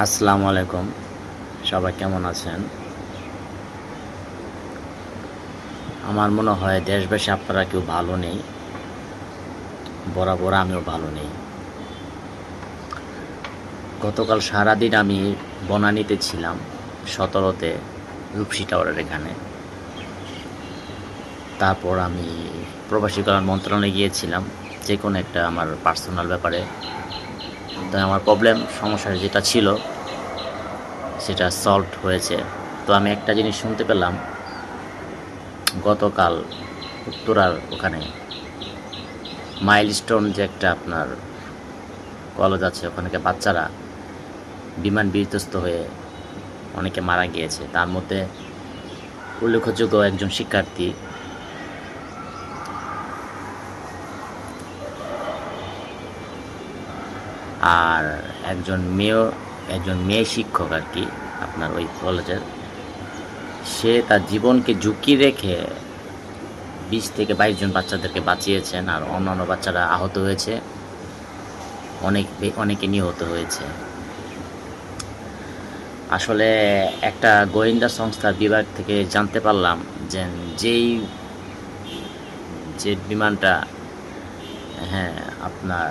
আসসালামু আলাইকুম। সবাই কেমন আছেন? আমার মনে হয় দেশবাসী আপনারা কেউ ভালো নেই, বরাবর আমিও ভালো নেই। গতকাল সারাদিন আমি বনানীতে ছিলাম, সতেরোতে রূপসী টাওয়ারের এখানে। তারপর আমি প্রবাসী কল্যাণ মন্ত্রণালয়ে গিয়েছিলাম যে কোনো একটা আমার পার্সোনাল ব্যাপারে। তো আমার প্রবলেম সমস্যা যেটা ছিল, সেটা সলভ হয়েছে। তো আমি একটা জিনিস শুনতে পেলাম, গতকাল উত্তরার ওখানে মাইলস্টোন যে একটা আপনার কলেজ আছে ওখানকে বাচ্চারা বিমান বিধ্বস্ত হয়ে অনেকে মারা গিয়েছে। তার মধ্যে উল্লেখযোগ্য একজন শিক্ষার্থী আর একজন মেয়ে একজন মেয়ে শিক্ষক আর কি আপনার ওই কলেজের। সে তার জীবনকে ঝুঁকি রেখে বিশ থেকে বাইশ জন বাচ্চাদেরকে বাঁচিয়েছেন আর অন্যান্য বাচ্চারা আহত হয়েছে। অনেক অনেকে নিহত হয়েছে। আসলে একটা গোয়েন্দা সংস্থার বিভাগ থেকে জানতে পারলাম যে যেই, যে বিমানটা হ্যাঁ আপনার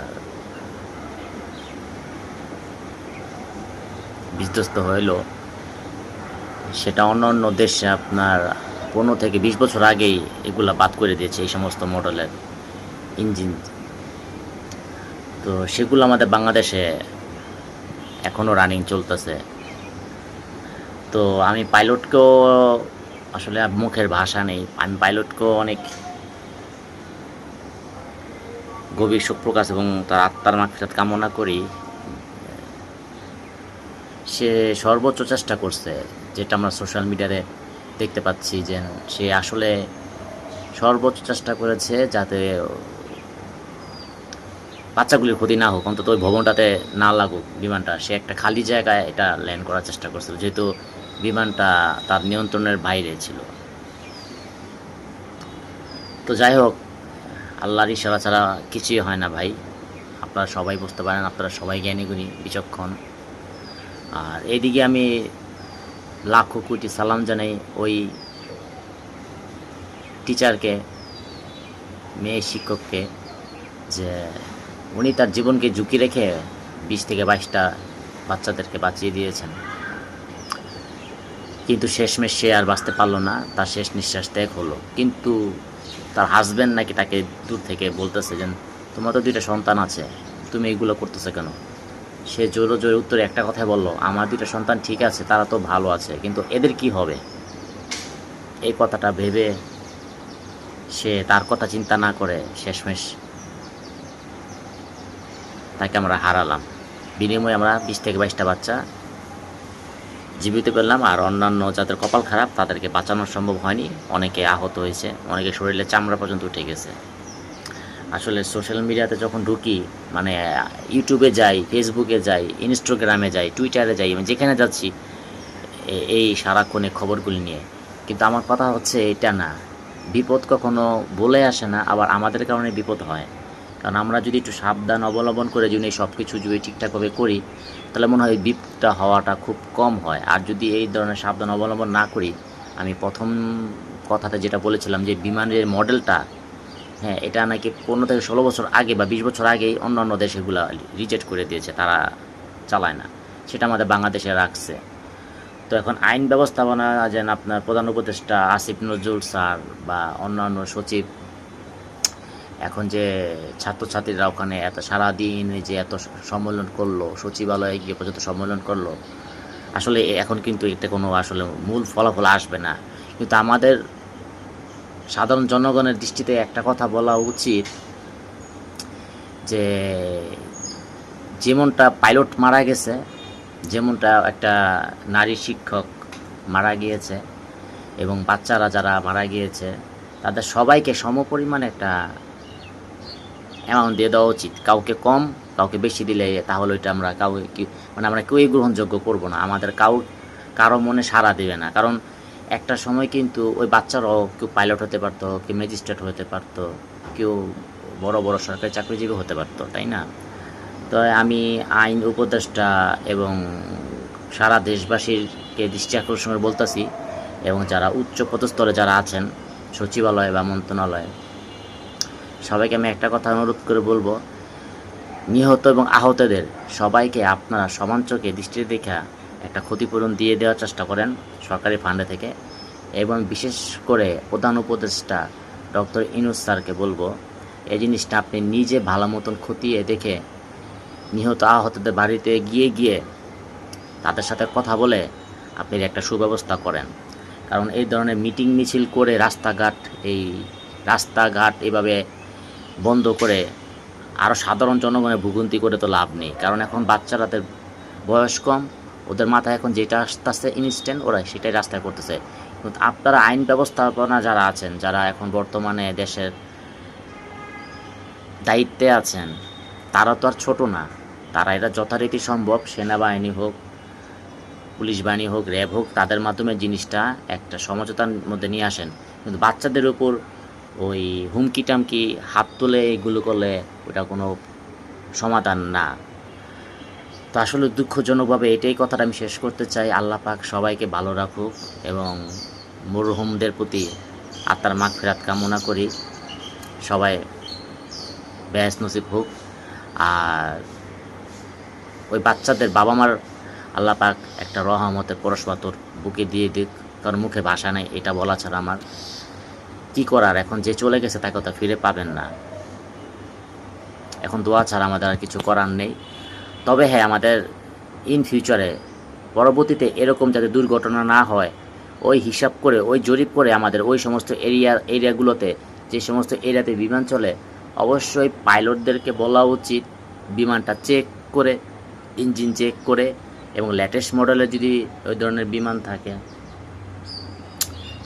বিধ্বস্ত হইল। সেটা অন্য অন্য দেশে আপনার পনেরো থেকে বিশ বছর আগেই এগুলা বাদ করে দিয়েছে এই সমস্ত মডেলের ইঞ্জিন। তো সেগুলো আমাদের বাংলাদেশে এখনও রানিং চলতেছে। তো আমি পাইলটকেও আসলে মুখের ভাষা নেই। আমি পাইলটকেও অনেক গভীর শোক প্রকাশ এবং তার আত্মার মাকফিরাত কামনা করি। সে সর্বোচ্চ চেষ্টা করছে, যেটা আমরা সোশ্যাল মিডিয়াতে দেখতে পাচ্ছি যে সে আসলে সর্বোচ্চ চেষ্টা করেছে যাতে বাচ্চাগুলির ক্ষতি না হোক, অন্তত ওই ভবনটাতে না লাগুক বিমানটা। সে একটা খালি জায়গায় এটা ল্যান্ড করার চেষ্টা করছিল, যেহেতু বিমানটা তার নিয়ন্ত্রণের বাইরে ছিল। তো যাই হোক, আল্লাহর ইশারা ছাড়া কিছুই হয় না ভাই। আপনারা সবাই বুঝতে পারেন, আপনারা সবাই জ্ঞানীগুণী, বিচক্ষণ। আর এইদিকে আমি লাখো কোটি সালাম জানাই ওই টিচারকে মেয়ে শিক্ষককে, যে উনি তার জীবনকে ঝুঁকি রেখে বিশ থেকে বাইশটা বাচ্চাদেরকে বাঁচিয়ে দিয়েছেন। কিন্তু শেষমেশ সে আর বাঁচতে পারল না, তার শেষ নিঃশ্বাস ত্যাগ হলো। কিন্তু তার হাজব্যান্ড নাকি তাকে দূর থেকে বলতেছে যে, তোমার তো দুইটা সন্তান আছে, তুমি এগুলো করতেছো কেন? সে জোরে জোরে উত্তরে একটা কথাই বলল, আমার দুইটা সন্তান ঠিক আছে, তারা তো ভালো আছে, কিন্তু এদের কি হবে? এই কথাটা ভেবে সে তার কথা চিন্তা না করে শেষমেশ তাকে আমরা হারালাম। বিনিময়ে আমরা বিশ থেকে বাইশটা বাচ্চা জীবিত পেলাম আর অন্যান্য যাদের কপাল খারাপ তাদেরকে বাঁচানো সম্ভব হয়নি। অনেকে আহত হয়েছে অনেকে শরীরে চামড়া পর্যন্ত উঠে গেছে। আসলে সোশ্যাল মিডিয়াতে যখন ঢুকি মানে ইউটিউবে যাই ফেসবুকে যাই ইনস্টাগ্রামে যাই টুইটারে যাই, আমি যেখানে যাচ্ছি এই সারাক্ষণে খবরগুলি নিয়ে। কিন্তু আমার কথা হচ্ছে এটা না। বিপদ কখনো বলে আসে না, আবার আমাদের কারণে বিপদ হয়। কারণ আমরা যদি একটু সাবধান অবলম্বন করে যদি সব কিছু যদি ঠিকঠাকভাবে করি, তাহলে মনে হয় বিপদটা হওয়াটা খুব কম হয়। আর যদি এই ধরনের সাবধান অবলম্বন না করি, আমি প্রথম কথাতে যেটা বলেছিলাম যে, বিমানের মডেলটা হ্যাঁ এটা নাকি পনেরো থেকে ষোলো বছর আগে বা বিশ বছর আগেই অন্য অন্য দেশ এগুলো রিজেক্ট করে দিয়েছে, তারা চালায় না। সেটা আমাদের বাংলাদেশে রাখছে। তো এখন আইন ব্যবস্থাপনা যেন আপনার প্রধান উপদেষ্টা আসিফ নজরুল স্যার বা অন্যান্য সচিব, এখন যে ছাত্রছাত্রীরা ওখানে এত সারাদিন যে এত সম্মেলন করল, সচিবালয়ে গিয়ে পর্যন্ত সম্মেলন করল, আসলে এখন কিন্তু এতে কোনো আসলে মূল ফলাফল আসবে না। কিন্তু আমাদের সাধারণ জনগণের দৃষ্টিতে একটা কথা বলা উচিত যে যেমনটা পাইলট মারা গেছে, যেমনটা একটা নারী শিক্ষক মারা গিয়েছে এবং বাচ্চারা যারা মারা গিয়েছে, তাদের সবাইকে সমপরিমাণ একটা অ্যামাউন্ট দিয়ে দেওয়া উচিত। কাউকে কম, কাউকে বেশি দিলে তাহলে ওইটা আমরা কাউকে মানে আমরা কেউই গ্রহণযোগ্য করব না। আমাদের কাউ কারও মনে সাড়া দেবে না। কারণ একটা সময় কিন্তু ওই বাচ্চারাও কেউ পাইলট হতে পারতো, কেউ ম্যাজিস্ট্রেট হতে পারতো, কেউ বড় বড় সরকারি চাকরিজীবী হতে পারতো, তাই না? তো আমি আইন উপদেষ্টা এবং সারা দেশবাসীরকে দৃষ্টি আকর্ষণ করে বলতেছি এবং যারা উচ্চ পদস্তরে যারা আছেন, সচিবালয় বা মন্ত্রণালয়ে, সবাইকে আমি একটা কথা অনুরোধ করে বলব, নিহত এবং আহতদের সবাইকে আপনারা সমান চোখে দৃষ্টি দেখা একটা ক্ষতিপূরণ দিয়ে দেওয়ার চেষ্টা করেন সরকারি ফান্ডে থেকে। এবং বিশেষ করে প্রধান উপদেষ্টা ডক্টর ইনুস স্যারকে বলব, এই জিনিসটা আপনি নিজে ভালো মতন খতিয়ে দেখে নিহত আহতদের বাড়িতে গিয়ে গিয়ে তাদের সাথে কথা বলে আপনি একটা সুব্যবস্থা করেন। কারণ এই ধরনের মিটিং মিছিল করে রাস্তাঘাট, এই রাস্তাঘাট এভাবে বন্ধ করে আরও সাধারণ জনগণের ভুগন্তি করে তো লাভ নেই। কারণ এখন বাচ্চারাদের বয়স কম ওদের মাথায় এখন যেটা আসতেছে ইনস্ট্যান্ট ওরা সেটাই রাস্তায় করতেছে। কিন্তু আপনারা আইন ব্যবস্থাপনা যারা আছেন, যারা এখন বর্তমানে দেশের দায়িত্বে আছেন, তারা তো আর ছোটো না। তারা এটা যথারীতি সম্ভব, সেনাবাহিনী হোক, পুলিশ বাহিনী হোক, র্যাব হোক, তাদের মাধ্যমে জিনিসটা একটা সমঝোতার মধ্যে নিয়ে আসেন। কিন্তু বাচ্চাদের উপর ওই হুমকি টামকি হাত তুলে এগুলো করলে ওটা কোনো সমাধান না। তো আসলে দুঃখজনকভাবে এটাই কথাটা আমি শেষ করতে চাই। আল্লাহ পাক সবাইকে ভালো রাখুক এবং মরহুমদের প্রতি আত্মার মাগ ফেরাত কামনা করি। সবাই ব্যাস নসিব হোক। আর ওই বাচ্চাদের বাবা মার আল্লাহ পাক একটা রহমতের পরশপাতর বুকে দিয়ে দিক। কারণ মুখে ভাষা নাই, এটা বলা ছাড়া আমার কি করার? এখন যে চলে গেছে তাকে তো ফিরে পাবেন না। এখন দোয়া ছাড়া আমাদের আর কিছু করার নেই। তবে হ্যাঁ আমাদের ইন ফিউচারে পরবর্তীতে এরকম যাতে দুর্ঘটনা না হয়, ওই হিসাব করে, ওই জরিপ করে আমাদের ওই সমস্ত এরিয়া এরিয়াগুলোতে যে সমস্ত এরিয়াতে বিমান চলে, অবশ্যই পাইলটদেরকে বলা উচিত বিমানটা চেক করে ইঞ্জিন চেক করে এবং লেটেস্ট মডেলের যদি ওই ধরনের বিমান থাকে,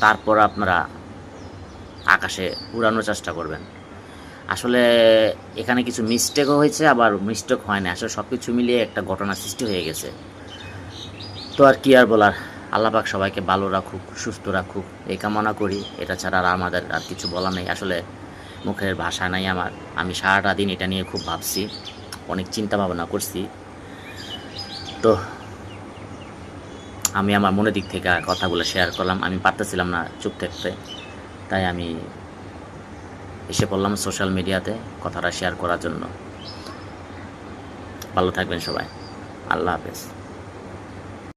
তারপর আপনারা আকাশে উড়ানোর চেষ্টা করবেন। আসলে এখানে কিছু মিস্টেকও হয়েছে, আবার মিস্টেক হয় না আসলে সব কিছু মিলিয়ে একটা ঘটনা সৃষ্টি হয়ে গেছে। তো আর কি আর বলার? আল্লাপাক সবাইকে ভালো রাখুক, সুস্থ রাখুক, এই কামনা করি। এটা ছাড়া আর আমাদের আর কিছু বলা নেই। আসলে মুখের ভাষা নাই আমার। আমি সারাটা দিন এটা নিয়ে খুব ভাবছি, অনেক চিন্তা ভাবনা করছি। তো আমি আমার মনের দিক থেকে কথাগুলো শেয়ার করলাম। আমি পারতেছিলাম না চুপ থাকতে। তাই আমি এসে পড়লাম সোশ্যাল মিডিয়াতে কথাটা শেয়ার করার জন্য। ভালো থাকবেন সবাই। আল্লাহ হাফেজ।